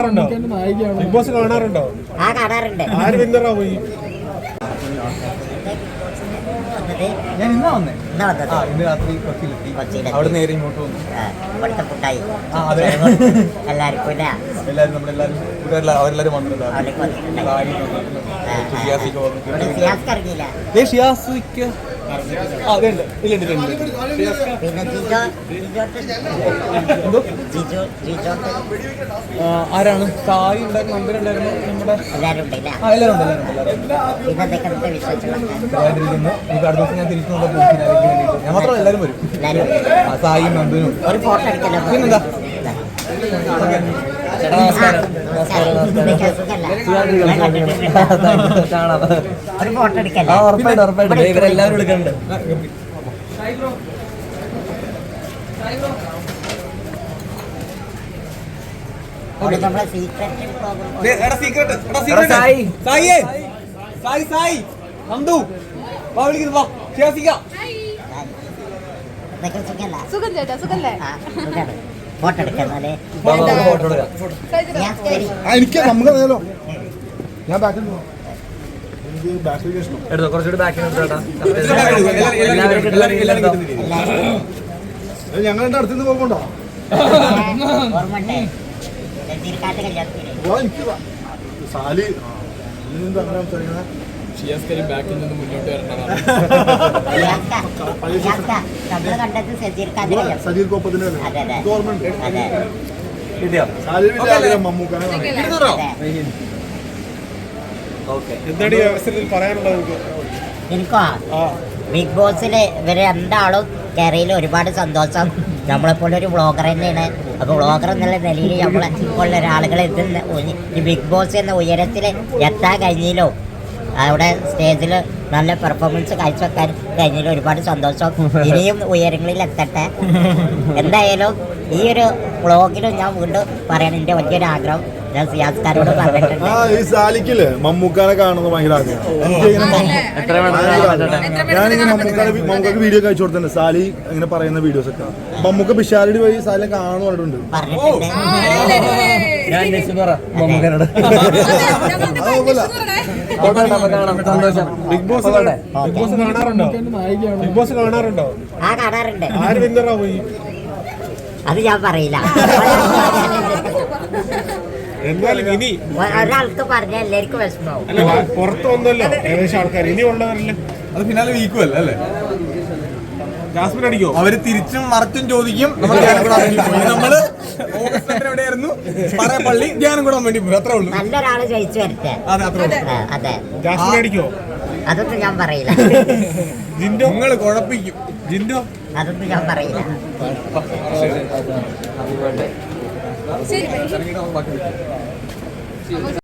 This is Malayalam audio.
ബിഗ് ബോസ് കാണാറുണ്ടോ? ആ കാണാറുണ്ട്. ആര് വിന്നറാ പോയി? ഞാൻ ഇന്നാ വന്നേ. ഇന്ന് വന്നത്. ആ ഇന്ന് രാത്രി കൊച്ചിയിലെത്തി. കൊച്ചിയിലെത്തി. അവിടെ നേരെ ഇങ്ങോട്ട് വന്നു. ഇവിടുത്തെ ആ അതെ. ഇല്ല. എല്ലാവരും നമ്മളെല്ലാവരും കൂട്ടുകാരെല്ലാം അവരെല്ലാവരും വന്നിട്ടുണ്ടാവും അവർക്ക് വന്നിട്ടുണ്ടായി സായി വന്നിട്ടുണ്ട്. ആ, ആ. ഷിയാസിക്ക് വന്നിട്ടുണ്ട്. സിയാസ്ക്ക് ഇറങ്ങിയില്ല. ദേ ഷിയാസിക്ക് ഇല്ല, ആരാണ്? സായി ഉണ്ടായിരുന്നു നമ്പർ ഉണ്ടായിരുന്നു നമ്മുടെ എല്ലാവരും ഉണ്ട് ഉണ്ട് അടുത്ത ദിവസം ഞാൻ തിരിച്ചു കൊണ്ട് ഞാൻ മാത്രമല്ല എല്ലാവരും വരും. സായിയും എടുക്കല്ലോ? പിന്നെന്താ? ചേട്ടാ നമസ്കാരം. കാണാം ഒരു ഫോട്ടോ എടുക്കല്ലേ? ആ ഉറപ്പായിട്ട് ഉറപ്പായിട്ട് ഇവരെല്ലാവരും എടുക്കുന്നുണ്ട് സായി. സായി സായി സായി. നന്ദു. വാ വിളിക്കുന്നു വാ. ഷിയാസിക്ക സുഖം ചേട്ടാ സുഖല്ലേ? ഫോട്ടോ എടുക്കാന്നാലേ എനിക്ക് നമുക്ക് അറിയാലോ ഞാൻ ബാക്കിൽ എനിക്ക് ബാക്കിൽ ഇഷ്ടം എടുത്തോ കുറച്ചുകൂടി ബാക്കിൽ എടുത്തോട്ടാ ഞങ്ങൾ എന്റെ അടുത്ത് ഓ എനിക്ക്. സാലി. നീ എന്താ ബാക്കിൽ നിന്ന് മുന്നോട്ട് സജീർ കോപ്പത്തിന് ഗവൺമെന്റ് എന്താണ് ഈ അവസരത്തിൽ പറയാനുള്ളത്? എനിക്കോ ബിഗ് ബോസിൽ ഇവർ രണ്ടാളും കയറിയിൽ ഒരുപാട് സന്തോഷം. നമ്മളെപ്പോലെ ഒരു വ്ളോഗർ തന്നെയാണ്. അപ്പോൾ വ്ളോഗർ എന്നുള്ള നിലയിൽ നമ്മളെ പോലുള്ള ഒരാളുകളെ ഇത് ന- ഈ ബിഗ് ബോസ് എന്ന ഉയരത്തിൽ എത്താൻ കഴിഞ്ഞില്ലോ. അവിടെ സ്റ്റേജിൽ നല്ല പെർഫോമൻസ് കാഴ്ചവെക്കാൻ കഴിഞ്ഞതിൽ ഒരുപാട് സന്തോഷം. ഇനിയും ഉയരങ്ങളിൽ എത്തട്ടെ. എന്തായാലും ഈ ഒരു വ്ളോഗിലും ഞാൻ വീണ്ടും പറയണം എന്റെ വലിയൊരു ആഗ്രഹം. ഞാൻ സിയാസ്കാരോട് പറഞ്ഞിട്ടുണ്ട്. മമ്മൂക്കാനെ കാണുന്നത് ഭയങ്കര ആഗ്രഹം. എത്ര ഭയങ്കര ആഗ്രഹം. ഞാനിങ്ങനെ മമ്മൂക്കാനെ വി- മമ്മൂക്കാക്ക് വീഡിയോ കഴിച്ചു കൊടുത്തിട്ടുണ്ട്. സാലി ഇങ്ങനെ പറയുന്ന വീഡിയോസ് ഒക്കെ. മമ്മൂക്ക പിഷാരടി വഴി സാലിനെ കാണുന്നു പറഞ്ഞിട്ടുണ്ട്. ഞാൻ മമ്മൂക്കനോട്. Big boss. ബിഗ് ബോസ് കാണാറുണ്ടോ? ബിഗ് ബോസ് കാണാറുണ്ടോ? ആ കാണാറുണ്ട്. ആര് വിന്നറാ പോയി അത് ഞാൻ പറയില്ല. എന്നാലും ഇനി ഒരാൾക്ക് പറഞ്ഞാൽ എല്ലാവർക്കും വിഷമാവും പുറത്തു പുറത്ത് വന്നല്ലോ ഏകദേശം ആൾക്കാർ ഇനി ഉള്ളവരല്ലേ അത് ഫിനാലെ വീക്കുമല്ല അല്ലേ? ജാസ്മിൻ അടിക്കോ? അവർ തിരിച്ചും മറച്ചും ചോദിക്കും. നമ്മൾ ധ്യാനം കൂടാൻ വേണ്ടി പോയി. നമ്മൾ ഓഗസ്റ്റ് രണ്ടിന് എവിടെയായിരുന്നു? പറയാ പള്ളി ധ്യാനം കൂടാൻ വേണ്ടി പോയി. അത്രേ ഉള്ളൂ. നല്ലൊരാൾ ജയിച്ചു വരട്ടെ. അതെ അത്രേ ഉള്ളൂ. ആ, അതെ. ജാസ്മിൻ അടിക്കോ? അതൊന്നും ഞാൻ പറയില്ല. ജിൻഡോ? നിങ്ങൾ കുഴപ്പിക്കും. ജിൻഡോ? അതൊന്നും ഞാൻ പറയില്ല. ശരി.